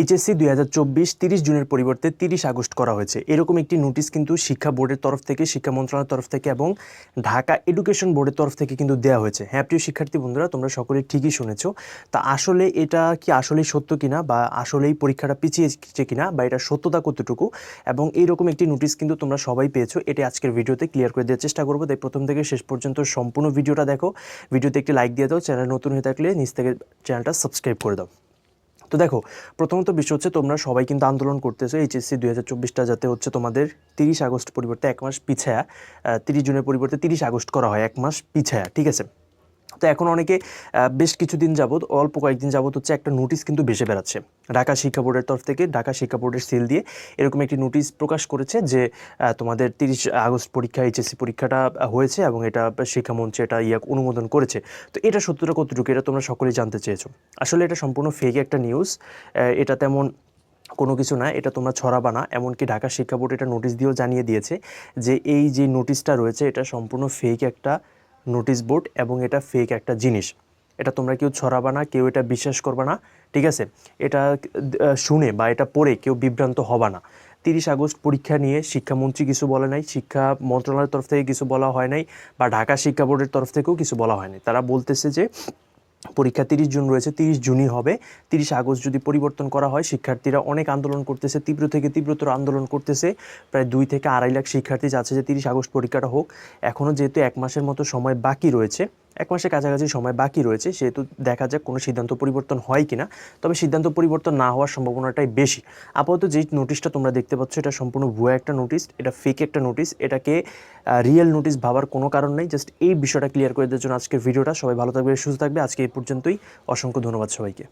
HSC দুই হাজার চব্বিশ তিরিশ জুনের পরিবর্তে তিরিশ আগস্ট করা হয়েছে। এরকম একটি নোটিশ কিন্তু শিক্ষা বোর্ডের তরফ থেকে, শিক্ষা মন্ত্রণালয়ের তরফ থেকে এবং ঢাকা এডুকেশন বোর্ডের তরফ থেকে কিন্তু দেওয়া হয়েছে। হ্যাঁ প্রিয় শিক্ষার্থী বন্ধুরা, তোমরা সকলে ঠিকই শুনেছো। তা আসলে এটা কি আসলেই সত্য কিনা বা আসলেই পরীক্ষাটা পিছিয়েছে কিনা বা এটা সত্যতা কতটুকু? এবং এইরকম একটি নোটিশ কিন্তু তোমরা সবাই পেয়েছ। এটা আজকের ভিডিওতে ক্লিয়ার করে দেওয়ার চেষ্টা করব। তাই প্রথম থেকে শেষ পর্যন্ত সম্পূর্ণ ভিডিওটা দেখো। ভিডিওতে একটি লাইক দিয়ে দাও। চ্যানেল নতুন হয়ে থাকলে নিচ থেকে চ্যানেলটা সাবস্ক্রাইব করে দাও। তো দেখো, প্রথমত বিষয় হচ্ছে তোমরা সবাই কিন্তু আন্দোলন করতেছো এইচএসসি দুই হাজার চব্বিশটা যাতে হচ্ছে তোমাদের তিরিশ আগস্ট পরিবর্তে এক মাস পিছায়া তিরিশ জুনের পরিবর্তে তিরিশ আগস্ট করা হয়, এক মাস পিছায়া, ঠিক আছে? তো এখন অনেকে বেশ কিছুদিন যাবৎ, অল্প কয়েকদিন যাবত হচ্ছে একটা নোটিশ কিন্তু ভেসে বেড়াচ্ছে। ঢাকা শিক্ষা বোর্ডের তরফ থেকে, ঢাকা শিক্ষা বোর্ডের সেল দিয়ে এরকম একটি নোটিশ প্রকাশ করেছে যে তোমাদের তিরিশ আগস্ট পরীক্ষা এইচএসসি পরীক্ষাটা হয়েছে এবং এটা শিক্ষামন্ত্রী এটা ইয়া অনুমোদন করেছে। তো এটা সত্যটা কতটুকু এটা তোমরা সকলেই জানতে চেয়েছো। আসলে এটা সম্পূর্ণ ফেক একটা নিউজ এটা তেমন কোনো কিছু না, এটা তোমরা ছড়াবা না। এমনকি ঢাকা শিক্ষা বোর্ড এটা নোটিশ দিয়েও জানিয়ে দিয়েছে যে, এই যে নোটিশটা রয়েছে, এটা সম্পূর্ণ ফেক একটা নোটিশ বোর্ড এবং এটা ফেক একটা জিনিস। এটা তোমরা কেউ ছড়াবা না, কেউ এটা বিশ্বাস করবে না, ঠিক আছে? এটা শুনে বা এটা পড়ে কেউ বিভ্রান্ত হবা না। তিরিশ আগস্ট পরীক্ষা নিয়ে শিক্ষামন্ত্রী কিছু বলে নাই, শিক্ষা মন্ত্রণালয়ের তরফ থেকে কিছু বলা হয় নাই বা ঢাকা শিক্ষা বোর্ডের তরফ থেকেও কিছু বলা হয়নি তারা বলতেছে যে পরীক্ষা তিরিশ জুন রয়েছে, তিরিশ জুনই হবে। তিরিশ আগস্ট যদি পরিবর্তন করা হয়, শিক্ষার্থীরা অনেক আন্দোলন করতেছে, তীব্র থেকে তীব্রতর আন্দোলন করতেছে। প্রায় দুই থেকে আড়াই লাখ শিক্ষার্থী চাচ্ছে যে তিরিশ আগস্ট পরীক্ষাটা হোক। এখনও যেহেতু এক মাসের মতো সময় বাকি রয়েছে এক মাসের কাছাকাছি সময় বাকি রয়েছে, সেহেতু দেখা যাক কোনো সিদ্ধান্ত পরিবর্তন হয় কিনা। তবে সিদ্ধান্ত পরিবর্তন না হওয়ার সম্ভাবনাটাই বেশি। আপাতত যেই নোটিশটা তোমরা দেখতে পাচ্ছ, এটা সম্পূর্ণ ভুয়া একটা নোটিশ, এটা ফেক একটা নোটিশ। এটাকে রিয়েল নোটিশ ভাবার কোনো কারণ নেই। জাস্ট এই বিষয়টা ক্লিয়ার করে দেওয়ার জন্য আজকের ভিডিওটা। সবাই ভালো থাকবে, সুস্থ থাকবে। আজকে এই পর্যন্তই। অসংখ্য ধন্যবাদ সবাইকে।